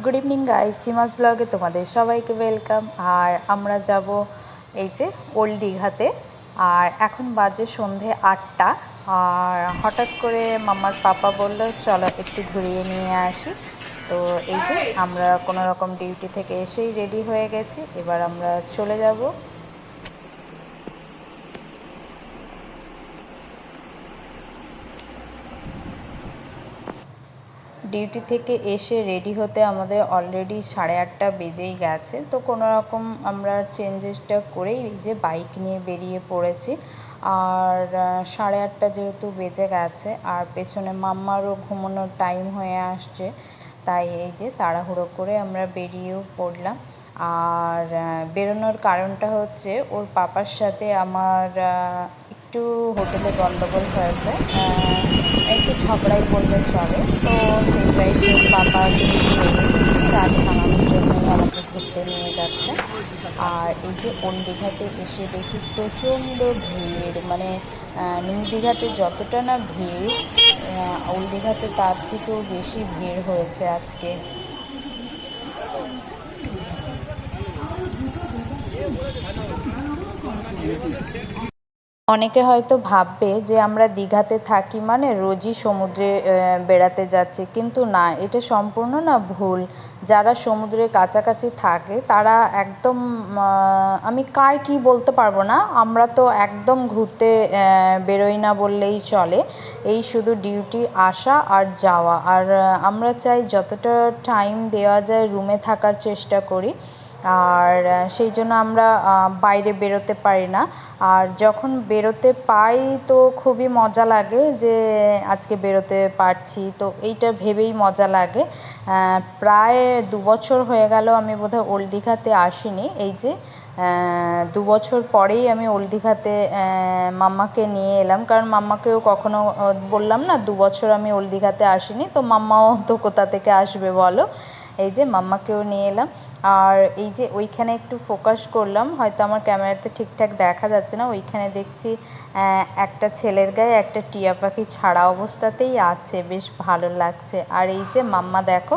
Good evening guys সিমাস ব্লগে তোমাদের সবাইকে ওয়েলকাম আর আমরা যাব এই যে ওল্ড দীঘাতে। আর এখন বাজে সন্ধে আটটা। আর হঠাৎ করে মামার পাপা বলল, চলো একটু ঘুরিয়ে নিয়ে আসি। তো এই যে আমরা কোনো রকম ডিউটি থেকে এসেই রেডি হয়ে গেছি। এবার আমরা চলে যাব। ডিউটি থেকে এসে রেডি হতে আমাদের অলরেডি সাড়ে আটটা বেজেই গেছে। তো কোনো রকম আমরা চেঞ্জেসটা করেই এই যে বাইক নিয়ে বেরিয়ে পড়েছি। আর সাড়ে আটটা যেহেতু বেজে গেছে, আর পেছনে মাম্মারও ঘুমানোর টাইম হয়ে আসছে, তাই এই যে তাড়াহুড়ো করে আমরা বেরিয়েও পড়লাম। আর বেরোনোর কারণটা হচ্ছে ওর পাপার সাথে আমার একটু হোটেলে গন্ডগোল হয়েছে। একটু ঝগড়াই বললে চলে। তো সেই গাইড ওর পাপা রাত ভাঙানোর জন্য আমাকে ঘুরতে নিয়ে যাচ্ছে। আর এই যে ওল্ড দীঘাতে এসে দেখি প্রচণ্ড ভিড় মানে নিউ দীঘাতে যতটা না ভিড় ওল্ড দীঘাতে তার থেকেও বেশি ভিড় হয়েছে আজকে। অনেকে হয়তো ভাববে যে আমরা দীঘাতে থাকি মানে রোজই সমুদ্রে বেড়াতে যাচ্ছি। কিন্তু না, এটা সম্পূর্ণ না ভুল। যারা সমুদ্রের কাছাকাছি থাকে, তারা একদম আমি কার কি বলতে পারব না, আমরা তো একদম ঘুরতে বেরোই না বললেই চলে। এই শুধু ডিউটি, আসা আর যাওয়া। আর আমরা চাই যতটা টাইম দেওয়া যায় রুমে থাকার চেষ্টা করি। আর সেই জন্য আমরা বাইরে বেরোতে পারি না। আর যখন বেরোতে পাই তো খুবই মজা লাগে যে আজকে বেরোতে পারছি। তো এইটা ভেবেই মজা লাগে। প্রায় দু বছর হয়ে গেল আমি বোধহয় ওল্ড দীঘাতে আসিনি। এই যে দু বছর পরেই আমি ওল্ড দীঘাতে মাম্মাকে নিয়ে এলাম। কারণ মাম্মাকেও কখনো বললাম না দু বছর আমি ওল্ড দীঘাতে আসিনি। তো মাম্মাও তো কোথা থেকে আসবে বলো? এই যে মাম্মাকেও নিয়ে এলাম। আর এই যে ওইখানে একটু ফোকাস করলাম, হয়তো আমার ক্যামেরাতে ঠিকঠাক দেখা যাচ্ছে না। ওইখানে দেখছি একটা ছেলের গায়ে একটা টিয়া পাখি ছাড়া অবস্থাতেই আছে। বেশ ভালো লাগছে। আর এই যে মাম্মা দেখো,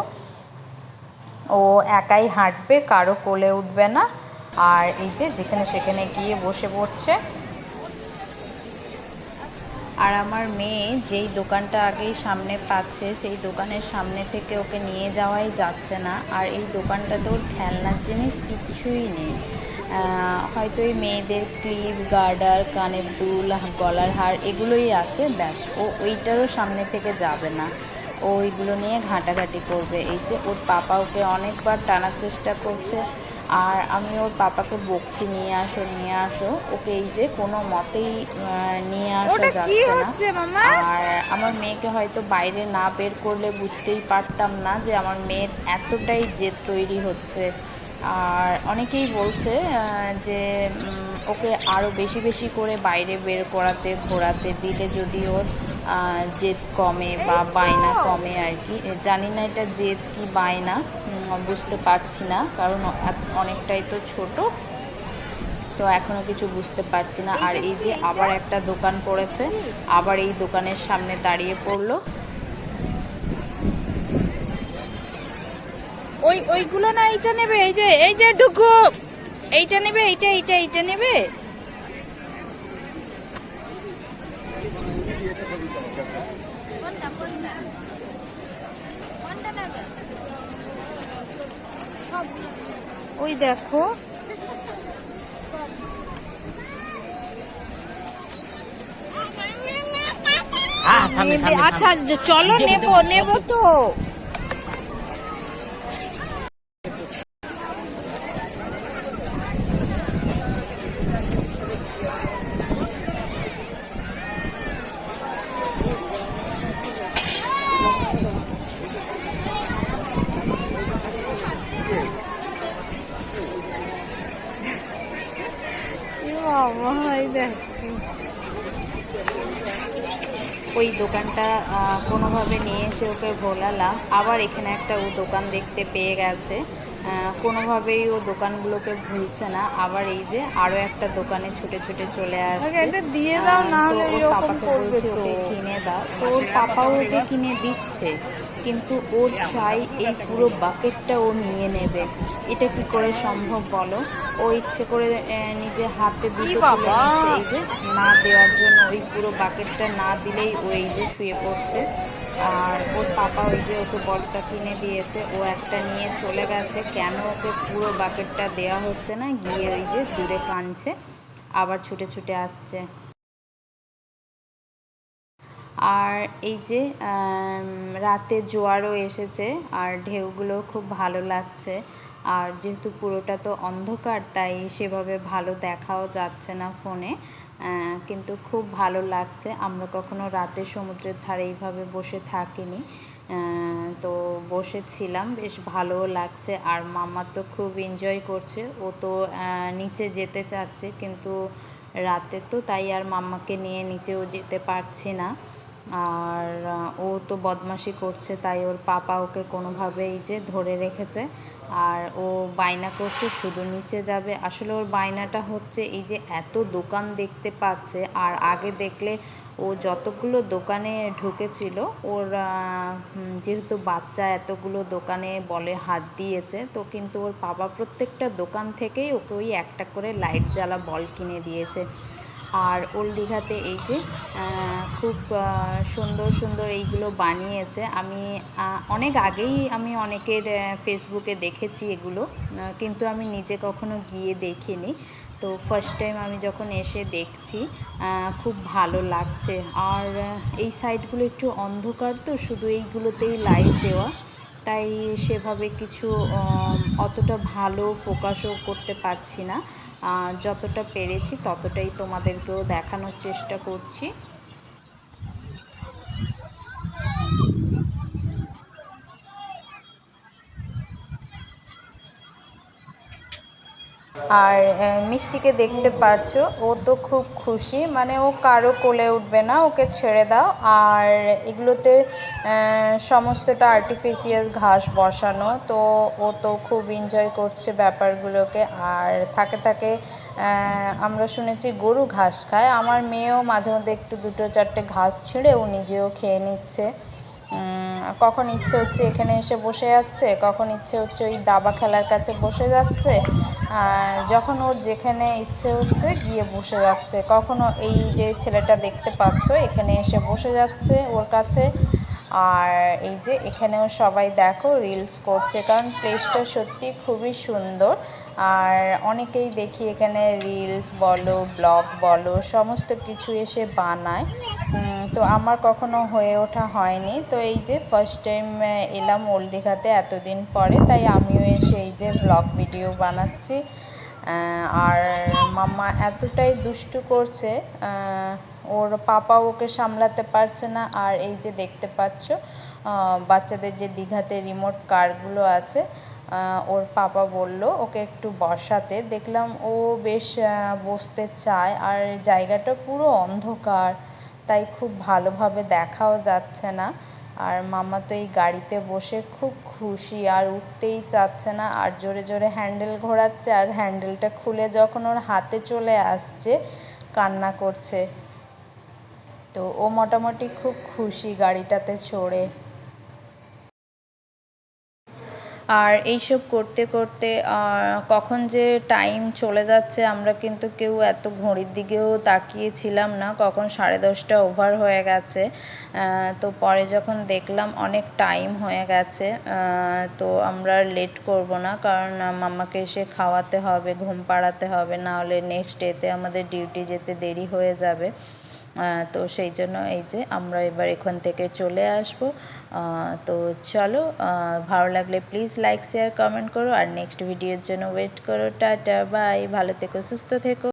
ও একাই হাঁটবে, কারও কোলে উঠবে না। আর এই যে যেখানে সেখানে গিয়ে বসে পড়ছে আর আমার মেয়ে যেই দোকানটা আগেই সামনে পাচ্ছে, সেই দোকানের সামনে থেকে ওকে নিয়ে যাওয়াই যাচ্ছে না। আর এই দোকানটাতে ওর খেলনার জিনিস কিছুই নেই। হয়তো এই মেয়েদের ক্লিপ, গার্ডার, কানের দুল, গলার হার এগুলোই আছে, ব্যাস। ও ওইটারও সামনে থেকে যাবে না। ও ওইগুলো নিয়ে ঘাঁটাঘাঁটি করবে। এই যে ওর পাপা ওকে অনেকবার টানার চেষ্টা করছে। আর আমি ওর পাপাকে বকছি নিয়ে আসো নিয়ে আসো। ওকে এই যে কোনো মতেই নিয়ে আসা যাচ্ছে না। আর আমার মেয়েকে হয়তো বাইরে না বের করলে বুঝতেই পারতাম না যে আমার মেয়ের এতটাই জেদ তৈরি হচ্ছে। আর অনেকেই বলছে যে ওকে আরও বেশি বেশি করে বাইরে বের করাতে ঘোরাতে দিলে যদি ওর জেদ কমে বা বায়না কমে আর কি। জানি না এটা জেদ কি বায়না। বুঝতে পারছি না, কারণ অনেকটাই তো ছোট। তো এখনও কিছু বুঝতে পারছি না। আর এই যে আবার একটা দোকান পড়েছে, আবার এই দোকানের সামনে দাঁড়িয়ে পড়ল। ওই, ওইগুলো না এইটা নেবে, এই যে এই যে, ঢুকু। এইটা নেবে, এইটা এইটা এইটা নেবে। ওই দেখো। আচ্ছা চলো নেব নেব তো এ বাবা, এই দেখো। ওই দোকানটা কোনোভাবে নিয়ে এসে ওকে ভোলালাম। আবার এখানে একটা ও দোকান দেখতে পেয়ে গেছে। কোনোভাবেই ও দোকানগুলোকে ভুলছে না। আবার এই যে আরও একটা দোকানে ছুটে ছুটে চলে আসছে। দিয়ে দাও, না হলে ওর পাপাকে করবে ওকে কিনে তো ওর পাপাও ওকে কিনে দিচ্ছে। কিন্তু ওর চাই এই পুরো বাকেটটা ও নিয়ে নেবে। এটা কি করে সম্ভব বলো? ও ইচ্ছে করে আহ, নিজে হাতে দুটো এই যে না দেওয়ার জন্য ওই পুরো বাকেটটা না দিলেই ও এই যে শুয়ে পড়ছে। আর ওর পাপা ওই যে ওকে বলটা কিনে দিয়েছে, ও একটা নিয়ে চলে গেছে। কেন ওকে পুরো বাকেটটা দেওয়া হচ্ছে না? গিয়ে ওই যে দূরে কাঁদছে আবার ছুটে ছুটে আসছে। আর এই যে রাতে জোয়ারও এসেছে, আর ঢেউগুলো খুব ভালো লাগছে। আর যেহেতু পুরোটা তো অন্ধকার, তাই সেভাবে ভালো দেখাও যাচ্ছে না ফোনে। কিন্তু খুব ভালো লাগছে। আমরা কখনো রাতে সমুদ্রের ধারে এইভাবে বসে থাকিনি। তো বসেছিলাম, বেশ ভালোও লাগছে। আর মামা তো খুব এনজয় করছে। ও তো নিচে যেতে চাচ্ছে, কিন্তু রাতে তো তাই আর মাম্মাকে নিয়ে নিচেও যেতে পারছি না। আর ও তো বদমাশি করছে, তাই ওর পাপা ওকে কোনোভাবে এই যে ধরে রেখেছে। আর ও বায়না করছে, শুধু নিচে যাবে। আসলে ওর বায়নাটা হচ্ছে এই যে এত দোকান দেখতে পাচ্ছে, আর আগে দেখলে ও যতগুলো দোকানে ঢুকেছিল, ওর যেহেতু বাচ্চা এতগুলো দোকানে বলে হাত দিয়েছে, তো কিন্তু ওর বাবা প্রত্যেকটা দোকান থেকেই ওকে ওই একটা করে লাইট জ্বালা বল কিনে দিয়েছে। আর ওল্ড দীঘাতে এই যে খুব সুন্দর সুন্দর এইগুলো বানিয়েছে। আমি অনেক আগেই আমি অনেকের ফেসবুকে দেখেছি এগুলো কিন্তু আমি নিজে কখনো গিয়ে দেখিনি। তো ফার্স্ট টাইম আমি যখন এসে দেখছি খুব ভালো লাগছে। আর এই সাইডগুলো একটু অন্ধকার তো, শুধু এইগুলোতেই লাইট দেওয়া। তাই সেভাবে কিছু অতটা ভালো ফোকাসও করতে পারছি না। যতটা পেরেছি ততটাই তোমাদেরকেও দেখানোর চেষ্টা করছি। আর মিষ্টিকে দেখতে পাচ্ছ ও তো খুব খুশি মানে ও কারও কোলে উঠবে না, ওকে ছেড়ে দাও। আর এগুলোতে সমস্তটা আর্টিফিশিয়াল ঘাস বসানো, তো ও তো খুব এনজয় করছে ব্যাপারগুলোকে। আর থাকে থাকে আমরা শুনেছি গরু ঘাস খায়। আমার মেয়েও মাঝে মধ্যে একটু দুটো চারটে ঘাস ছিঁড়ে ও নিজেও খেয়ে নিচ্ছে। কখন ইচ্ছে হচ্ছে এখানে এসে বসে যাচ্ছে, কখন ইচ্ছে হচ্ছে ওই দাবা খেলার কাছে বসে যাচ্ছে যখন ওর যেখানে ইচ্ছে হচ্ছে গিয়ে বসে যাচ্ছে। কখনো এই যে ছেলেটা দেখতে পাচ্ছ, এখানে এসে বসে যাচ্ছে ওর কাছে। আর এই যে এখানেও সবাই দেখো রিলস করছে। কারণ প্লেসটা সত্যি খুবই সুন্দর। আর অনেকেই দেখি এখানে রিলস বলো ব্লগ বলো, সমস্ত কিছু এসে বানায়। তো আমার কখনো হয়ে ওঠা হয়নি। তো এই যে ফার্স্ট টাইম এলাম ওল্ড দীঘাতে এতদিন পরে, তাই আমিও এসে এই যে ব্লগ ভিডিও বানাচ্ছি। আর মাম্মা এতটাই দুষ্টু করছে ওর পাপা ওকে সামলাতে পারছে না। আর এই যে দেখতে পাচ্ছ বাচ্চাদের যে দীঘাতে রিমোট কারগুলো আছে ওর পাপা বলল, ওকে একটু বসাতে। দেখলাম ও বেশ বসতে চায় আর জায়গাটা পুরো অন্ধকার, তাই খুব ভালোভাবে দেখাও যাচ্ছে না। আর মামা তো এই গাড়িতে বসে খুব খুশি, আর উঠতেই চাচ্ছে না, আর জোরে জোরে হ্যান্ডেল ঘোরাচ্ছে, আর হ্যান্ডেলটা খুলে যখন ওর হাতে চলে আসছে, কান্না করছে। তো ও মোটামুটি খুব খুশি গাড়িটাতে চড়ে। আর এইসব করতে করতে কখন যে টাইম চলে যাচ্ছে আমরা কিন্তু কেউ এত ঘড়ির দিকেও তাকিয়েছিলাম না। কখন সাড়ে দশটা ওভার হয়ে গেছে। তো পরে যখন দেখলাম অনেক টাইম হয়ে গেছে তো আমরা লেট করব না। কারণ আহ, মাম্মাকে এসে খাওয়াতে হবে ঘুম পাড়াতে হবে না হলে নেক্সট ডেতে আমাদের ডিউটি যেতে দেরি হয়ে যাবে। তো সেই জন্য এই যে আমরা এবার এখান থেকে চলে আসব। তো চলো ভালো লাগলে প্লিজ লাইক শেয়ার কমেন্ট করো। আর নেক্সট ভিডিওর জন্য ওয়েট করো। টাটা বাই ভালো থেকো, সুস্থ থেকো।